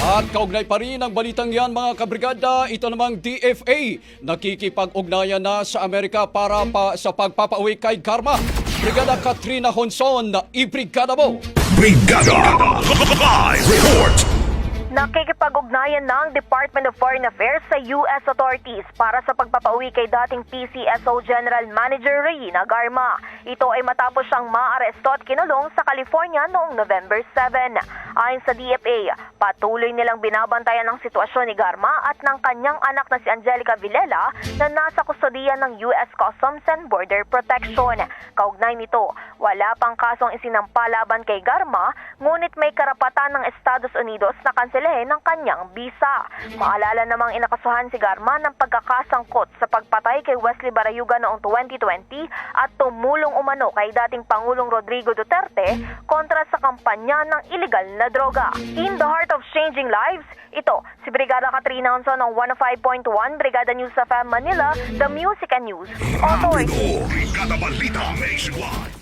At kaugnay pa rin ang balitang yan mga kabrigada, ito namang DFA nakikipag-ugnayan na sa Amerika para pa sa pagpapauwi kay Karma. Brigada Katrina Honson, ibrigada mo! Brigada! Live report! Nakikipag-ugnayan ng Department of Foreign Affairs sa U.S. authorities para sa pagpapauwi kay dating PCSO General Manager Reina Garma. Ito ay matapos siyang maaresto at kinulong sa California noong November 7. Ayon sa DFA, patuloy nilang binabantayan ang sitwasyon ni Garma at ng kanyang anak na si Angelica Villela na nasa kustodiya ng U.S. Customs and Border Protection. Kaugnay nito, wala pang kasong isinampa laban kay Garma, ngunit may karapatan ng Estados Unidos na kanselahin ng kanyang bisa. Maalala namang inakasuhan si Garma ng pagkakasangkot sa pagpatay kay Wesley Barayuga noong 2020 at tumulong umano kay dating Pangulong Rodrigo Duterte kontra sa kampanya ng illegal na droga. In the heart of changing lives, ito si Brigada Katrina Onson ng 105.1 Brigada News FM Manila, The Music and News Authority. Brigada Balita.